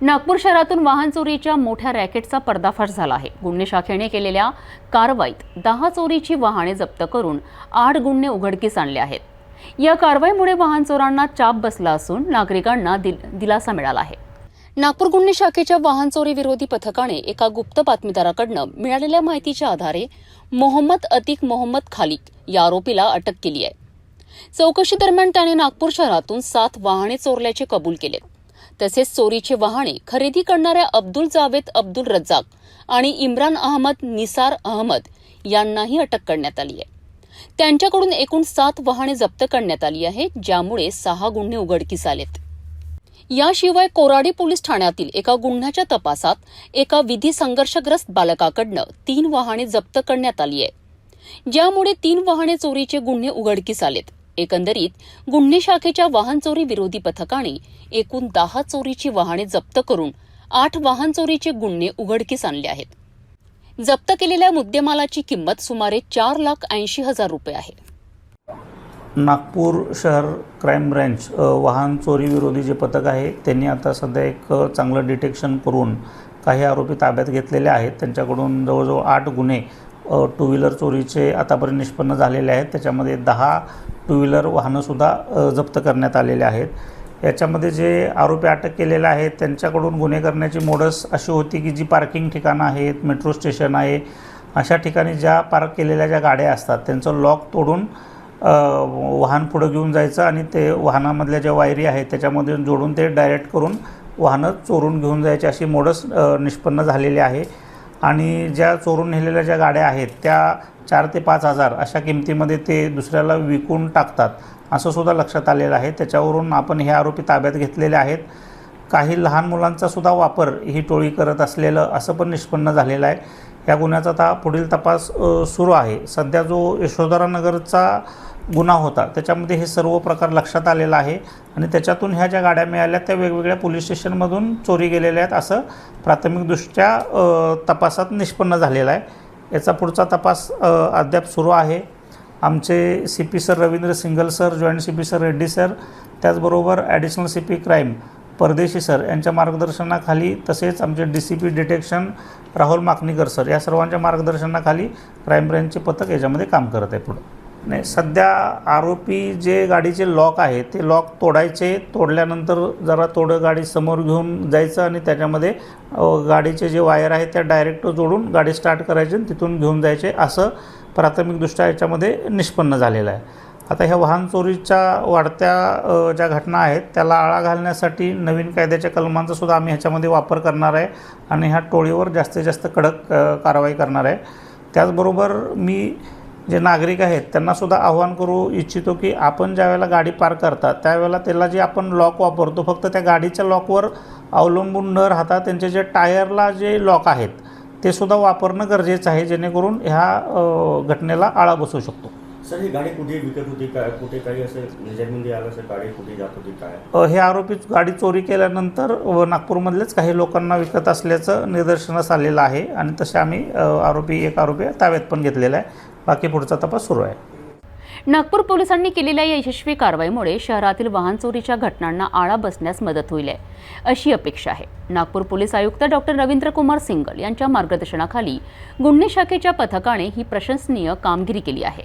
नागपूर शहरातून वाहन चोरीच्या मोठ्या रॅकेटचा पर्दाफाश झाला आहे. गुन्हे शाखेने केलेल्या कारवाईत दहा चोरीची वाहने जप्त करून आठ गुन्हे उघडकीस आणले आहेत. या कारवाईमुळे वाहन चोरांना चाप बसला असून नागरिकांना दिल दिलासा मिळाला आहे. नागपूर गुन्हे शाखेच्या वाहन चोरी विरोधी पथकाने एका गुप्त बातमीदाराकडनं मिळालेल्या माहितीच्या आधारे मोहम्मद अतिक मोहम्मद खालिक या आरोपीला अटक केली आहे. चौकशी दरम्यान त्याने नागपूर शहरातून सात वाहने चोरल्याचे कबूल केले. तसेच चोरीचे वाहने खरेदी करणाऱ्या अब्दुल जावेद अब्दुल रज्जाक आणि इम्रान अहमद निसार अहमद यांनाही अटक करण्यात आली आहे. त्यांच्याकडून एकूण सात वाहने जप्त करण्यात आली आहेत ज्यामुळे सहा गुन्हे उघडकीस आलेत. याशिवाय कोराडी पोलीस ठाण्यातील एका गुन्ह्याच्या तपासात एका विधी संघर्षग्रस्त बालकाकडनं तीन वाहने जप्त करण्यात आली आहे ज्यामुळे तीन वाहने चोरीचे गुन्हे उघडकीस आलेत. एकंदरीत गुन्हे शाखेच्या वाहन चोरी विरोधी पथकाने एकूण दहा चोरीची वाहने जप्त करून आठ वाहन चोरीचे गुन्हे उघडकीस आणले आहेत. जप्त केलेल्या मुद्देमालाची किंमत सुमारे चार लाख ऐंशी हजार रुपये आहे. नागपूर शहर क्राईम ब्रँच वाहन चोरी विरोधी जे पथक आहे त्यांनी आता सध्या एक चांगलं डिटेक्शन करून काही आरोपी ताब्यात घेतलेले आहेत. त्यांच्याकडून जवळजवळ आठ गुन्हे टू व्हीलर चोरीचे आतापर्यंत निष्पन्न झालेले आहेत. त्याच्यामध्ये दहा टू व्हीलर वाहनंसुद्धा जप्त करण्यात आलेले आहेत. याच्यामध्ये जे आरोपी अटक केलेले आहेत त्यांच्याकडून गुन्हे करण्याची मोडस अशी होती की जी पार्किंग ठिकाणं आहेत मेट्रो स्टेशन आहे अशा ठिकाणी ज्या पार्क केलेल्या ज्या गाड्या असतात त्यांचं लॉक तोडून वाहन पुढं घेऊन जायचं आणि ते वाहनामधल्या ज्या वायरी आहेत त्याच्यामध्ये जोडून ते डायरेक्ट करून वाहनं चोरून घेऊन जायची अशी मोडस निष्पन्न झालेली आहे. आणि ज्या चोरून नेलेल्या ज्या गाड्या आहेत त्या चार ते पाच हजार अशा किमतीमध्ये ते दुसऱ्याला विकून टाकतात असं सुद्धा लक्षात आलेलं आहे. त्याच्यावरून आपण हे आरोपी ताब्यात घेतलेले आहेत. काही लहान मुलांचा सुद्धा वापर ही टोळी करत असलेलं असं पण निष्पन्न झालेलं आहे. या गुन्ह्याचा आता पुढील तपास सुरू आहे. सध्या जो यशोधरानगरचा गुन्हा होता. त्याच्यामध्ये हे सर्व प्रकार लक्षात आलेला आहे. आणि त्याच्यातून ह्या ज्या गाड्या मिळाल्या त्या वेगवेगळ्या पोलीस स्टेशनमधून चोरी गेलेल्या आहेत असं प्राथमिकदृष्ट्या तपासात निष्पन्न झालेलं आहे. याचा पुढचा तपास अद्याप सुरू आहे. आमचे C P sir Ravindra Singal sir joint C P sir Reddy sir त्याचबरोबर additional C P crime Pardeshi sir यांच्या मार्गदर्शनाखाली तसेच आमचे D C P detection Rahul Makanikar sir या सर्वांच्या मार्गदर्शनाखाली क्राईम ब्रँचचे पथक याच्यामध्ये काम करत आहे पुढं. नाही सध्या आरोपी जे गाडीचे लॉक आहे ते लॉक तोडायचे तोडल्यानंतर जरा थोडं गाडी समोर घेऊन जायचं आणि त्याच्यामध्ये गाडीचे जे वायर आहेत त्या डायरेक्ट जोडून गाडी स्टार्ट करायची आणि तिथून घेऊन जायचे असं प्राथमिकदृष्ट्या याच्यामध्ये निष्पन्न झालेलं आहे. आता ह्या वाहन चोरीच्या वाढत्या ज्या घटना आहेत त्याला आळा घालण्यासाठी नवीन कायद्याच्या कलमांचा सुद्धा आम्ही ह्याच्यामध्ये वापर करणार आहे आणि ह्या टोळीवर जास्तीत जास्त कडक कारवाई करणार आहे. त्याचबरोबर मी जे नागरिक आहेत त्यांनासुद्धा आव्हान करू इच्छितो की आपण ज्यावेळेला गाडी पार्क करता त्यावेळेला त्याला जे आपण लॉक वापरतो फक्त त्या गाडीच्या लॉकवर अवलंबून न राहता त्यांचे जे टायरला जे लॉक आहेत ते सुद्धा वापरणं गरजेचं आहे जेणेकरून ह्या घटनेला आळा बसू शकतो. सर ही गाडी कुठे विकत होती? काय कुठे काही असं आलं असं गाडी कुठे जात होती? काय? हे आरोपी गाडी चोरी केल्यानंतर व नागपूरमधलेच काही लोकांना विकत असल्याचं निदर्शनास आलेलं आहे आणि तसे आम्ही आरोपी एक आरोपी ताब्यात पण घेतलेला आहे. बाकी पुढचा तपास सुरू आहे. नागपूर पोलिसांनी केलेल्या या यशस्वी कारवाईमुळे शहरातील वाहन चोरीच्या घटनांना आळा बसण्यास मदत होईल आहे, अशी अपेक्षा आहे. नागपूर पोलीस आयुक्त डॉक्टर रवींद्र कुमार सिंगल यांच्या मार्गदर्शनाखाली गुन्हे शाखेच्या पथकाने ही प्रशंसनीय कामगिरी केली आहे.